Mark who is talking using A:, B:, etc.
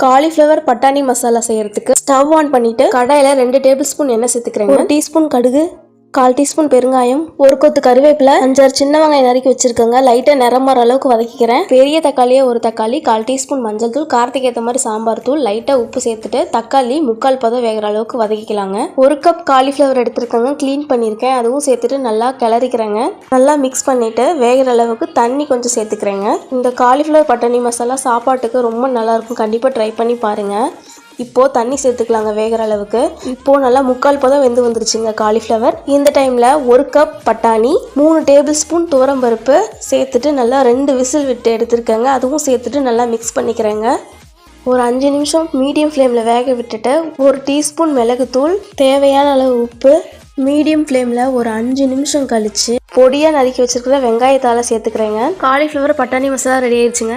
A: Cauliflower பட்டாணி மசாலா செய்யறதுக்கு stove on பண்ணிட்டு கடாயில ரெண்டு டேபிள் ஸ்பூன் எண்ணெய் சேர்த்துக்கிறேன் ஒரு டீஸ்பூன் கடுகு கால் டீஸ்பூன் பெருங்காயம் ஒரு கொத்து கருவேப்பிலை அஞ்சாறு சின்ன வெங்காயம் நறுக்கி வச்சிருக்கேங்க. லைட்டாக நிறம் வர அளவுக்கு வதக்கிக்கிறேன். பெரிய தக்காளியே ஒரு தக்காளி கால் டீஸ்பூன் மஞ்சள் தூள் காரத்துக்கு ஏற்ற மாதிரி சாம்பார் தூள் லைட்டாக உப்பு சேர்த்துட்டு தக்காளி முக்கால் பதம் வேகிற அளவுக்கு வதக்கிக்கலாங்க. ஒரு கப் காலிஃப்ளவர் எடுத்துருக்கோங்க க்ளீன் பண்ணியிருக்கேன் அதுவும் சேர்த்துட்டு நல்லா கிளறிக்கிறேங்க. நல்லா மிக்ஸ் பண்ணிவிட்டு வேகிற அளவுக்கு தண்ணி கொஞ்சம் சேர்த்துக்கிறேங்க. இந்த காலிஃப்ளவர் பட்டாணி மசாலா சாப்பாட்டுக்கு ரொம்ப நல்லாயிருக்கும் கண்டிப்பாக ட்ரை பண்ணி பாருங்கள் இப்போது தண்ணி சேர்த்துக்கலாங்க வேகிற அளவுக்கு. இப்போது நல்லா முக்கால் பதம் வெந்து வந்துருச்சுங்க காலிஃப்ளவர் இந்த டைமில் ஒரு கப் பட்டாணி மூணு டேபிள் ஸ்பூன் துவரம்பருப்பு சேர்த்துட்டு நல்லா ரெண்டு விசில் விட்டு எடுத்திருக்கேங்க. அதுவும் சேர்த்துட்டு நல்லா மிக்ஸ் பண்ணிக்கிறேங்க. ஒரு அஞ்சு நிமிஷம் மீடியம் ஃப்ளேமில் வேக விட்டுட்டு ஒரு டீஸ்பூன் மிளகுத்தூள் தேவையான அளவு உப்பு மீடியம் ஃப்ளேமில் ஒரு அஞ்சு நிமிஷம் கழிச்சு பொடியாக நறுக்கி வச்சுருக்கிற வெங்காயத்தால் சேர்த்துக்கிறேங்க. காலிஃப்ளவர் பட்டாணி மசாலா ரெடி ஆயிடுச்சுங்க.